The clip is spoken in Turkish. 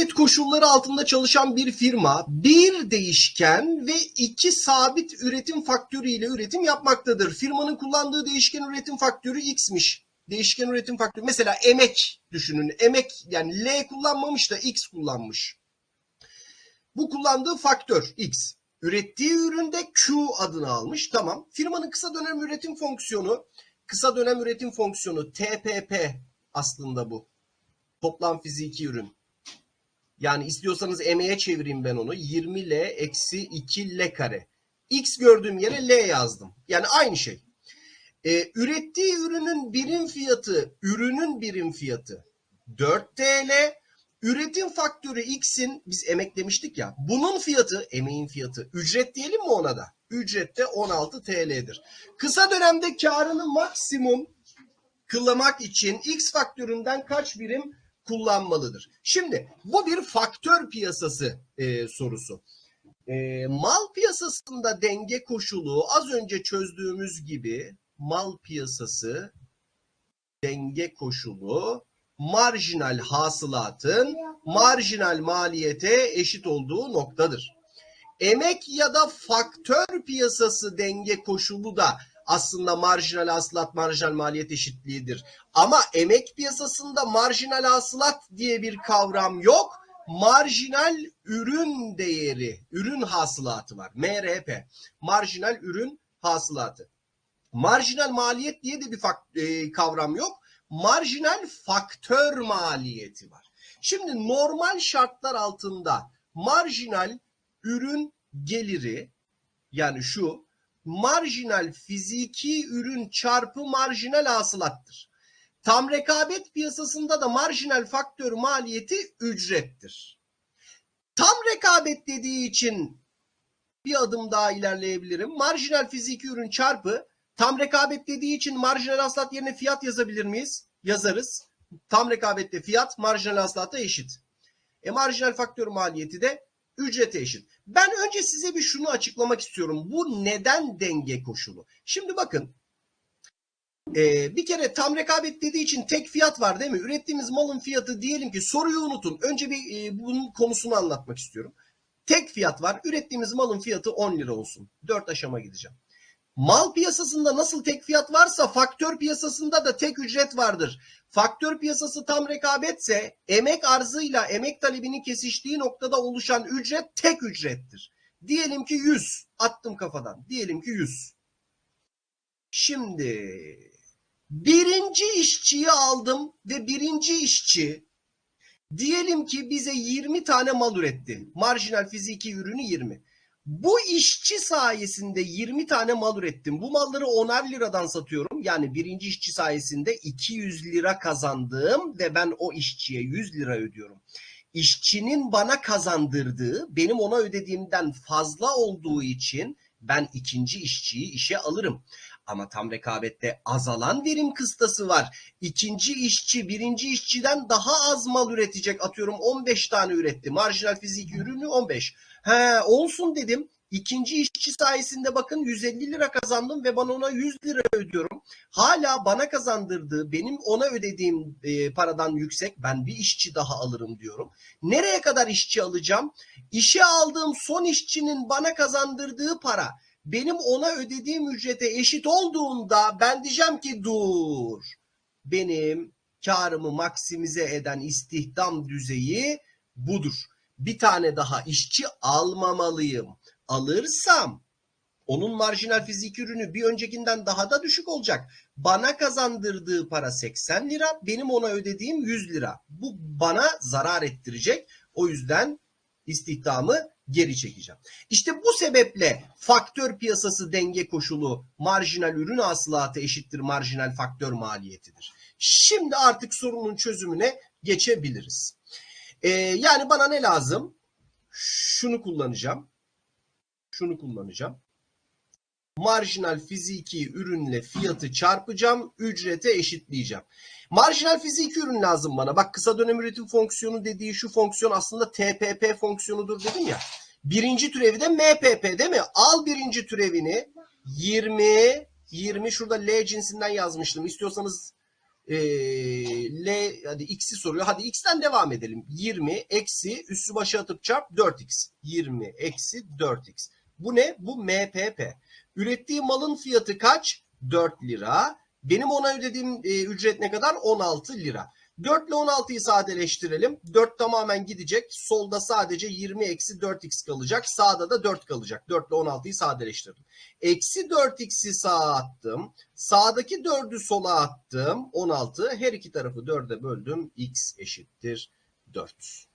rekabet koşulları altında çalışan bir firma bir değişken ve iki sabit üretim faktörü ile üretim yapmaktadır. Firmanın kullandığı değişken üretim faktörü x'miş. Değişken üretim faktörü mesela emek düşünün. Emek yani L kullanmamış da x kullanmış. Bu kullandığı faktör x. Ürettiği üründe Q adını almış. Tamam. Firmanın kısa dönem üretim fonksiyonu kısa dönem üretim fonksiyonu TPP aslında bu. Toplam fiziki ürün. Yani istiyorsanız emeğe çevireyim ben onu. 20L eksi 2L kare. X gördüğüm yere L yazdım. Yani aynı şey. Ee, ürettiği ürünün birim fiyatı, ürünün birim fiyatı 4 TL. Üretim faktörü X'in biz emek demiştik ya. Bunun fiyatı, emeğin fiyatı. Ücret diyelim mi ona da? Ücret de 16 TL'dir. Kısa dönemde karını maksimum kılamak için X faktöründen kaç birim kullanmalıdır? Şimdi bu bir faktör piyasası e, sorusu. E, mal piyasasında denge koşulu az önce çözdüğümüz gibi mal piyasası denge koşulu marjinal hasılatın marjinal maliyete eşit olduğu noktadır. Emek ya da faktör piyasası denge koşulu da aslında marjinal hasılat marjinal maliyet eşitliğidir. Ama emek piyasasında marjinal hasılat diye bir kavram yok. Marjinal ürün değeri, ürün hasılatı var. MRP, marjinal ürün hasılatı. Marjinal maliyet diye de bir e, kavram yok. Marjinal faktör maliyeti var. Şimdi normal şartlar altında marjinal ürün geliri yani şu marjinal fiziki ürün çarpı marjinal hasılattır. Tam rekabet piyasasında da marjinal faktör maliyeti ücrettir. Tam rekabet dediği için bir adım daha ilerleyebilirim. Marjinal fiziki ürün çarpı tam rekabet dediği için marjinal hasılat yerine fiyat yazabilir miyiz? Yazarız. Tam rekabette fiyat marjinal hasılata eşit. E marjinal faktör maliyeti de ücrete eşit. Ben önce size bir şunu açıklamak istiyorum. Bu neden denge koşulu? Şimdi bakın ee, bir kere tam rekabet dediği için tek fiyat var değil mi? Ürettiğimiz malın fiyatı diyelim ki soruyu unutun. Önce bir e, bunun konusunu anlatmak istiyorum. Tek fiyat var. Ürettiğimiz malın fiyatı 10 lira olsun. 4 aşama gideceğim. Mal piyasasında nasıl tek fiyat varsa faktör piyasasında da tek ücret vardır. Faktör piyasası tam rekabetse emek arzıyla emek talebinin kesiştiği noktada oluşan ücret tek ücrettir. Diyelim ki 100 attım kafadan. Diyelim ki 100. Şimdi birinci işçiyi aldım ve birinci işçi diyelim ki bize 20 tane mal üretti. Marjinal fiziki ürünü 20. Bu işçi sayesinde 20 tane mal ürettim. Bu malları 10'ar liradan satıyorum. Yani birinci işçi sayesinde 200 lira kazandım ve ben o işçiye 100 lira ödüyorum. İşçinin bana kazandırdığı benim ona ödediğimden fazla olduğu için ben ikinci işçiyi işe alırım. Ama tam rekabette azalan verim kıstası var. İkinci işçi birinci işçiden daha az mal üretecek. Atıyorum 15 tane üretti. Marjinal fiziki ürünü 15. He olsun dedim. İkinci işçi sayesinde bakın 150 lira kazandım ve bana ona 100 lira ödüyorum. Hala bana kazandırdığı, benim ona ödediğim e, paradan yüksek. Ben bir işçi daha alırım diyorum. Nereye kadar işçi alacağım? İşe aldığım son işçinin bana kazandırdığı para benim ona ödediğim ücrete eşit olduğunda ben diyeceğim ki dur. Benim karımı maksimize eden istihdam düzeyi budur. Bir tane daha işçi almamalıyım. Alırsam onun marjinal fizik ürünü bir öncekinden daha da düşük olacak. Bana kazandırdığı para 80 lira, benim ona ödediğim 100 lira. Bu bana zarar ettirecek. O yüzden istihdamı geri çekeceğim. İşte bu sebeple faktör piyasası denge koşulu marjinal ürün hasılatı eşittir marjinal faktör maliyetidir. Şimdi artık sorunun çözümüne geçebiliriz. Ee, yani bana ne lazım? Şunu kullanacağım. Şunu kullanacağım. Marjinal fiziki ürünle fiyatı çarpacağım. Ücrete eşitleyeceğim. Marjinal fiziki ürün lazım bana. Bak kısa dönem üretim fonksiyonu dediği şu fonksiyon aslında TPP fonksiyonudur dedim ya. Birinci türevi de MPP değil mi? Al birinci türevini 20 20 şurada L cinsinden yazmıştım. İstiyorsanız Ee, L hadi x'i soruyor. Hadi x'ten devam edelim. 20 eksi üssü başa atıp çarp 4x. 20 eksi 4x. Bu ne? Bu MPP. Ürettiği malın fiyatı kaç? 4 lira. Benim ona ödediğim e, ücret ne kadar? 16 lira. 4 ile 16'yı sadeleştirelim. 4 tamamen gidecek. Solda sadece 20 eksi 4x kalacak. Sağda da 4 kalacak. 4 ile 16'yı sadeleştirdim. Eksi 4x'i sağa attım. Sağdaki 4'ü sola attım. 16. Her iki tarafı 4'e böldüm. x eşittir 4.